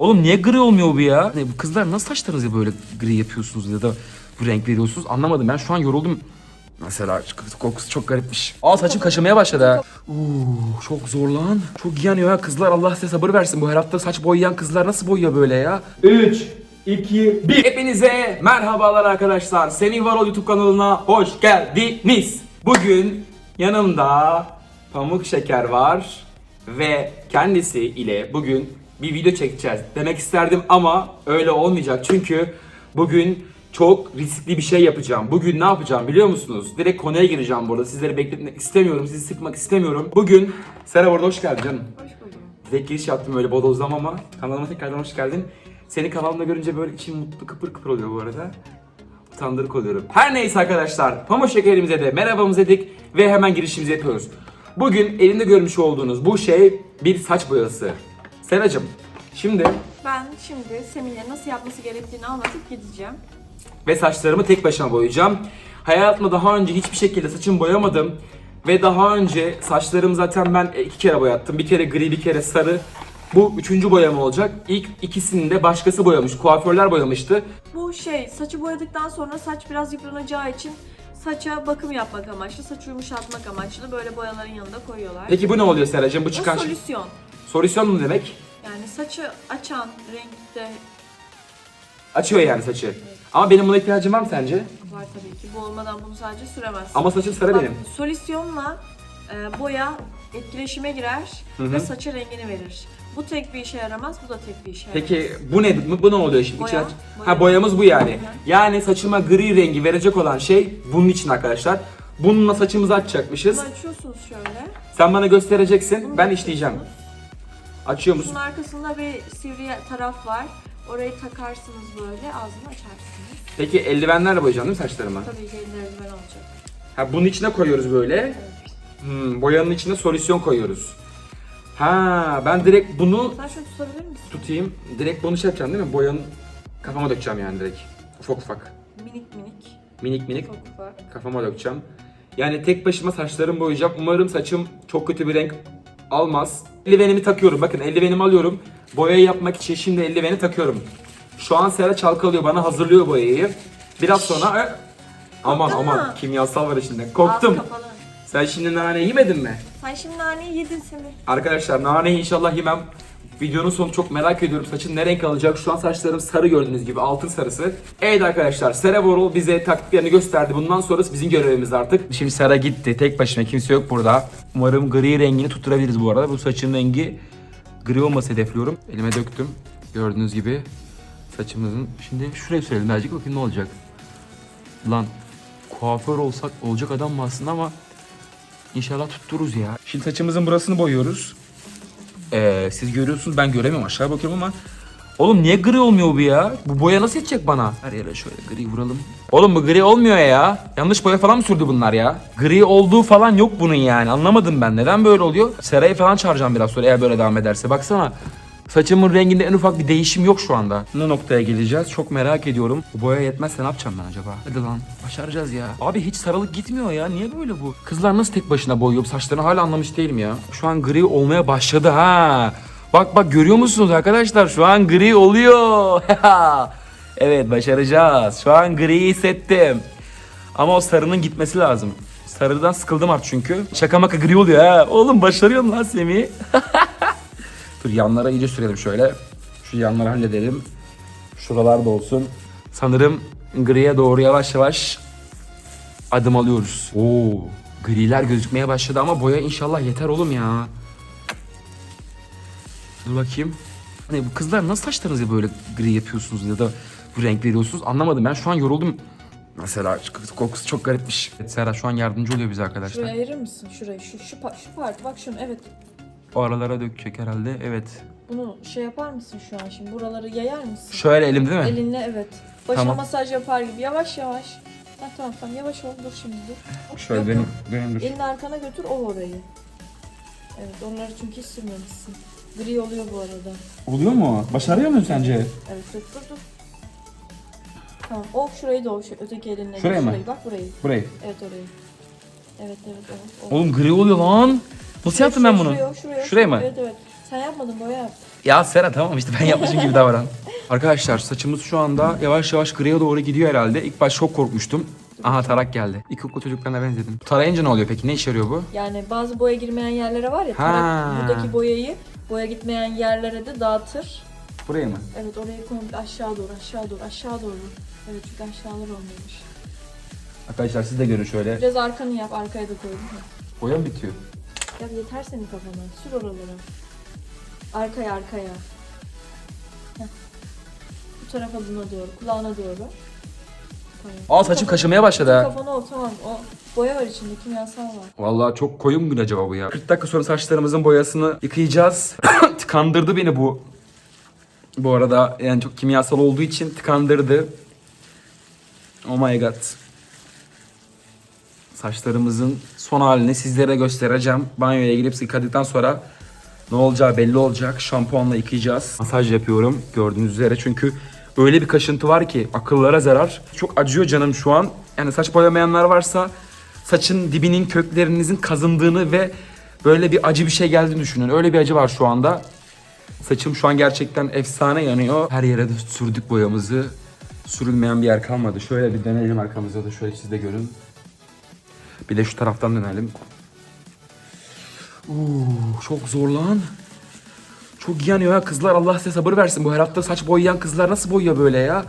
Oğlum niye gri olmuyor bu ya? Ne, bu kızlar nasıl saçlarınızı böyle gri yapıyorsunuz ya da bu renk veriyorsunuz anlamadım. Ben şu an yoruldum. Mesela kokusu çok garipmiş. Aa saçım kaşımaya başladı ha. Uuu çok zor lan. Çok yanıyor ha kızlar Allah size sabır versin. Bu her hafta saç boyayan kızlar nasıl boyuyor böyle ya? 3, 2, 1. Hepinize merhabalar arkadaşlar. Semih Varol YouTube kanalına hoş geldiniz. Bugün yanımda Pamuk Şeker var ve kendisi ile bugün bir video çekeceğiz. Demek isterdim ama öyle olmayacak çünkü bugün çok riskli bir şey yapacağım. Bugün ne yapacağım biliyor musunuz? Direkt konuya gireceğim burada. Sizleri bekletmek istemiyorum, sizi sıkmak istemiyorum. Bugün Serap orada hoş geldin canım. Hoş buldum. Direkt giriş yaptım öyle bodozlama ama kanalıma tekrardan hoş geldin. Seni kanalımda görünce böyle içim mutlu kıpır kıpır oluyor bu arada. Utandırık oluyorum. Her neyse arkadaşlar pamuk şekerimize de merhabamızı dedik ve hemen girişimizi yapıyoruz. Bugün elimde görmüş olduğunuz bu şey bir saç boyası. Seracım şimdi Ben şimdi Semih'e nasıl yapması gerektiğini anlatıp gideceğim. ve saçlarımı tek başıma boyayacağım. Hayatımda daha önce hiçbir şekilde saçımı boyamadım. Ve daha önce saçlarımı zaten ben iki kere boyattım. Bir kere gri bir kere sarı. Bu üçüncü boyama olacak. İlk ikisini de başkası boyamış. Kuaförler boyamıştı. Bu şey saçı boyadıktan sonra saç biraz yıpranacağı için saça bakım yapmak amaçlı, saçı yumuşatmak amaçlı böyle boyaların yanında koyuyorlar. Peki bu ne oluyor Seracığım? Bu Bu çıkan şey. solüsyon. Solüsyon mu demek? Yani saçı açan renkte Açıyor yani saçı. Ama benim buna ihtiyacım var mı sence? var tabii ki. Bu olmadan bunu sadece süremezsin. Ama saçım sarı Bak, benim. Solüsyonla e, boya etkileşime girer hı. ve saça rengini verir. Bu tek bir işe yaramaz, bu da tek bir işe yaramaz. Peki bu ne? Bu, ne oluyor şimdi? Boya, İçine- boya. Ha boyamız bu yani. Yani saçıma gri rengi verecek olan şey bunun için arkadaşlar. Bununla saçımızı açacakmışız. Bunu açıyorsunuz şöyle. Sen bana göstereceksin. Ben işleyeceğim. Açıyor musun? Bunun arkasında bir sivri taraf var. Orayı takarsınız böyle, ağzını açarsınız. Peki eldivenlerle boyayacaksın değil mi saçlarımı? Tabii ki eldiven olacak. Ha bunun içine koyuyoruz böyle. Evet. Hmm, boyanın içine solüsyon koyuyoruz. Ha ben direkt bunu Sen şunu tutabilir misin? tutayım. Direkt bunu şey yapacağım değil mi? Boyanın kafama dökeceğim yani direkt. Ufak ufak. Minik minik, Minik minik ufak ufak. kafama dökeceğim. Yani tek başıma saçlarımı boyayacağım. Umarım saçım çok kötü bir renk almaz. Eldivenimi takıyorum. Bakın eldivenimi alıyorum. Boyayı yapmak için şimdi eldiveni takıyorum. Şu an Sera çalkalıyor. Bana hazırlıyor boyayı. Biraz sonra... Ö- Aman Korktun aman mu? kimyasal var içinde. Korktum. Ağzı kapalı. Sen şimdi nane yemedin mi? Sen şimdi naneyi yedin Semih. Arkadaşlar naneyi inşallah yemem. Videonun sonu çok merak ediyorum. Saçın ne renk alacak? Şu an saçlarım sarı gördüğünüz gibi. Altın sarısı. Evet arkadaşlar Sera Borol bize taktiklerini gösterdi. Bundan sonrası bizim görevimiz artık. Şimdi Sera gitti. Tek başına kimse yok burada. Umarım gri rengini tutturabiliriz bu arada. Bu saçın rengi gri olması hedefliyorum. Elime döktüm. Gördüğünüz gibi saçımızın. Şimdi şuraya sürelim birazcık bakayım ne olacak. Lan kuaför olsak olacak adam mı aslında ama İnşallah tuttururuz ya. Şimdi saçımızın burasını boyuyoruz. Ee, siz görüyorsunuz ben göremiyorum aşağı bakıyorum ama Oğlum niye gri olmuyor bu ya? Bu boya nasıl edecek bana? Her yere şöyle gri vuralım. Oğlum bu gri olmuyor ya. Yanlış boya falan mı sürdü bunlar ya? Gri olduğu falan yok bunun yani. Anlamadım ben. Neden böyle oluyor? Serayı falan çağıracağım biraz sonra eğer böyle devam ederse. Baksana. Saçımın renginde en ufak bir değişim yok şu anda. Ne noktaya geleceğiz? Çok merak ediyorum. Bu boya yetmezse ne yapacağım ben acaba? Hadi lan. Başaracağız ya. Abi hiç sarılık gitmiyor ya. Niye böyle bu? Kızlar nasıl tek başına boyuyor? Saçlarını hala anlamış değilim ya. Şu an gri olmaya başladı ha. Bak bak görüyor musunuz arkadaşlar? Şu an gri oluyor. evet başaracağız. Şu an gri hissettim. Ama o sarının gitmesi lazım. Sarıdan sıkıldım artık çünkü. Şaka maka gri oluyor ha. Oğlum başarıyorsun lan Semih. Dur yanlara iyice sürelim şöyle. Şu yanları halledelim. Şuralar da olsun. Sanırım griye doğru yavaş yavaş adım alıyoruz. Oo, griler gözükmeye başladı ama boya inşallah yeter oğlum ya. Dur bakayım. Hani bu kızlar nasıl saçlarınızı böyle gri yapıyorsunuz ya da bu renk veriyorsunuz anlamadım. Ben şu an yoruldum. Mesela kokusu çok garipmiş. Evet, Serra şu an yardımcı oluyor bize arkadaşlar. Şuraya ayırır mısın? Şurayı, şu, şu, pa- şu parti. Bak şunu, evet. O aralara dökecek herhalde. Evet. Bunu şey yapar mısın şu an şimdi? Buraları yayar mısın? Şöyle elim değil mi? Elinle evet. Başına Tamam. masaj yapar gibi. Yavaş yavaş. Ha, tamam tamam yavaş ol. Dur şimdi dur. Şöyle Yok, benim, yok. benim dur. Elini arkana götür o orayı. Evet onları çünkü hiç sürmemişsin. Gri oluyor bu arada. Oluyor mu? Başarıyor musun sence? Evet dur dur dur. Tamam o şurayı da o şu öteki elinle. Şuraya mı? Şurayı bak burayı. Burayı. Evet orayı. Evet evet evet. o. Oğlum gri oluyor lan. Nasıl yaptım ben bunu? Şuraya, şuraya, Şuraya mı? Evet evet. Sen yapmadın boya yap. Ya Sera tamam işte ben yapmışım gibi davran. Arkadaşlar saçımız şu anda yavaş yavaş griye doğru gidiyor herhalde. İlk baş çok korkmuştum. Aha tarak geldi. İlkokul çocuklarına benzedim. Tarayınca ne oluyor peki? Ne işe yarıyor bu? Yani bazı boya girmeyen yerlere var ya Ha. tarak buradaki boyayı boya gitmeyen yerlere de dağıtır. Buraya mı? Evet oraya komple aşağı doğru aşağı doğru aşağı doğru. Evet çünkü aşağılar olmamış. Arkadaşlar siz de görün şöyle. Biraz arkanı yap arkaya da koydum. Boya mı bitiyor? Ya yeter senin kafana. Sür oralara. Arkaya arkaya. Heh. Bu tarafa buna doğru. Kulağına doğru. Tamam. Aa saçım kaşımaya başladı ha. Kafana o tamam. O boya var içinde kimyasal var. Vallahi çok koyu mu acaba bu ya? 40 dakika sonra saçlarımızın boyasını yıkayacağız. tıkandırdı beni bu. Bu arada yani çok kimyasal olduğu için tıkandırdı. Oh my god. Saçlarımızın son halini sizlere göstereceğim. Banyoya girip yıkadıktan sonra ne olacağı belli olacak. Şampuanla yıkayacağız. Masaj yapıyorum gördüğünüz üzere çünkü öyle bir kaşıntı var ki akıllara zarar. Çok acıyor canım şu an. Yani saç boyamayanlar varsa saçın dibinin köklerinizin kazındığını ve böyle bir acı bir şey geldiğini düşünün. Öyle bir acı var şu anda. Saçım şu an gerçekten efsane yanıyor. Her yere de sürdük boyamızı. Sürülmeyen bir yer kalmadı. Şöyle bir dönelim arkamıza da şöyle siz de görün. Bir de şu taraftan dönelim. Uuu çok zor lan. Çok yanıyor ya kızlar Allah size sabır versin. Bu her hafta saç boyayan kızlar nasıl boyuyor böyle ya?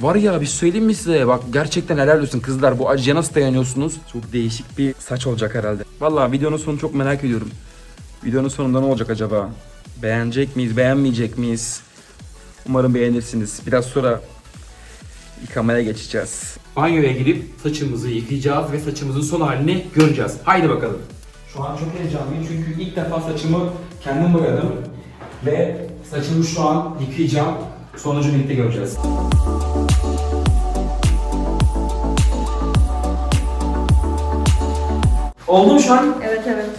Var ya bir söyleyeyim mi size? Bak gerçekten helal olsun kızlar. Bu acıya nasıl dayanıyorsunuz? Çok değişik bir saç olacak herhalde. Vallahi videonun sonunu çok merak ediyorum. Videonun sonunda ne olacak acaba? Beğenecek miyiz, beğenmeyecek miyiz? Umarım beğenirsiniz. Biraz sonra yıkamaya geçeceğiz. Banyoya girip saçımızı yıkayacağız ve saçımızın son halini göreceğiz. Haydi bakalım. Şu an çok heyecanlıyım çünkü ilk defa saçımı kendim boyadım. Ve saçımı şu an yıkayacağım. Sonucu birlikte göreceğiz. Oldu mu şu an? Evet evet.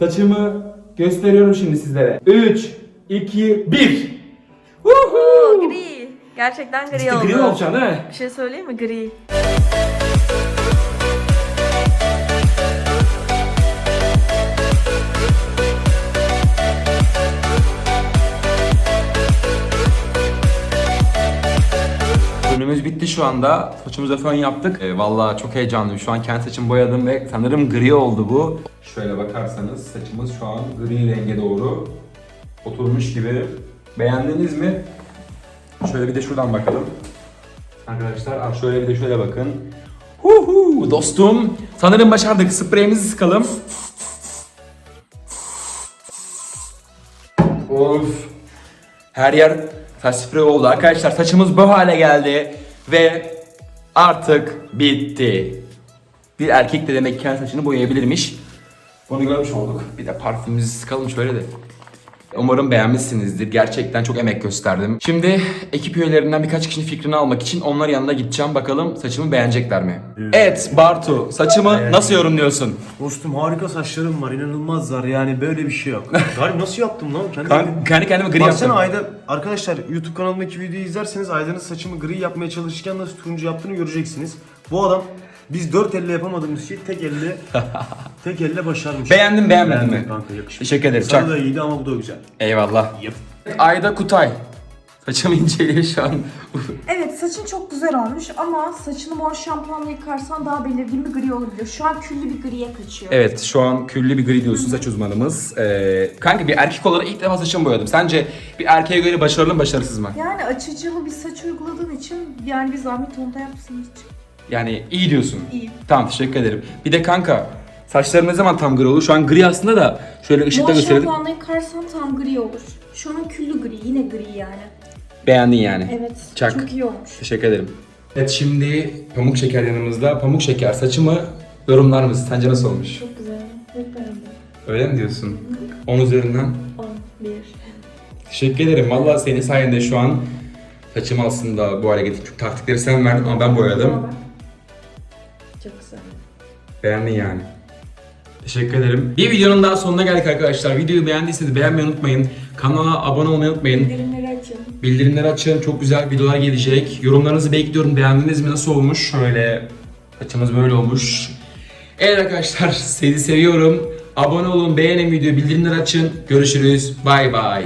Saçımı gösteriyorum şimdi sizlere. 3, 2, 1. Oo, gri. Gerçekten gri oldu. Gri olacaksın değil mi? Bir şey söyleyeyim mi? Gri. Bitti şu anda. Saçımıza fön yaptık. Ee, vallahi çok heyecanlıyım. Şu an kendi saçımı boyadım ve sanırım gri oldu bu. Şöyle bakarsanız saçımız şu an gri renge doğru oturmuş gibi. Beğendiniz mi? Şöyle bir de şuradan bakalım. Arkadaşlar ah, şöyle bir de şöyle bakın. Huhu dostum. Sanırım başardık. Spreyimizi sıkalım. Of. Her yer saç spreyi oldu. Arkadaşlar saçımız bu hale geldi. Ve artık bitti. Bir erkek de demek ki kendi saçını boyayabilirmiş. Bunu görmüş olduk. Bir de parfümümüzü sıkalım şöyle de. Umarım beğenmişsinizdir. Gerçekten çok emek gösterdim. Şimdi ekip üyelerinden birkaç kişinin fikrini almak için onlar yanına gideceğim. Bakalım saçımı beğenecekler mi? Evet Bartu, saçımı nasıl yorumluyorsun? Dostum harika saçlarım var inanılmazlar yani böyle bir şey yok. Gari nasıl yaptım lan? Kendi Ben kendi kendime gri Baksana yaptım. Ayda arkadaşlar YouTube kanalımdaki videoyu izlerseniz Ayda'nın saçımı gri yapmaya çalışırken nasıl turuncu yaptığını göreceksiniz. Bu adam biz dört elle yapamadığımız şeyi tek elle tek elle başarmış. Beğendin beğenmedin Beğendim mi? kanka yakışmış. Teşekkür ederim. Sana Çak. da iyiydi ama bu da güzel. Eyvallah. Ayda Kutay. Saçımı inceliyor şu an. Evet saçın çok güzel olmuş ama saçını mor şampuanla yıkarsan daha belirgin bir gri olabilir. Şu an küllü bir griye kaçıyor. Evet şu an küllü bir gri diyorsun saç uzmanımız. Ee, kanka bir erkek olarak ilk defa saçımı boyadım. Sence bir erkeğe göre başarılı mı başarısız mı? Yani açıcılı bir saç uyguladığın için yani bir zahmet onda yapsın hiç. Yani iyi diyorsun. İyi. Tamam teşekkür ederim. Bir de kanka saçlarım ne zaman tam gri olur? Şu an gri aslında da şöyle ışıkta Mor gösterelim. şampuanla yıkarsan tam gri olur. Şu an küllü gri yine gri yani. Beğendin yani. Evet Çak. çok iyi olmuş. Teşekkür ederim. Evet şimdi Pamuk Şeker yanımızda. Pamuk Şeker saçımı yorumlar mısın? Sence nasıl olmuş? Çok güzel. Çok beğendim. Öyle mi diyorsun? 10 üzerinden 10, 1. Teşekkür ederim. Valla senin sayende şu an saçımı aslında bu hale getirdim. Çünkü taktikleri sen verdin ama ben boyadım. Beğendin yani. Teşekkür ederim. Bir videonun daha sonuna geldik arkadaşlar. Videoyu beğendiyseniz beğenmeyi unutmayın. Kanala abone olmayı unutmayın. Bildirimleri açın. Bildirimleri açın. Çok güzel videolar gelecek. Yorumlarınızı bekliyorum. Beğendiniz mi? Nasıl olmuş? Şöyle saçımız böyle olmuş. Evet arkadaşlar sizi seviyorum. Abone olun, beğenin videoyu, bildirimleri açın. Görüşürüz. Bay bay.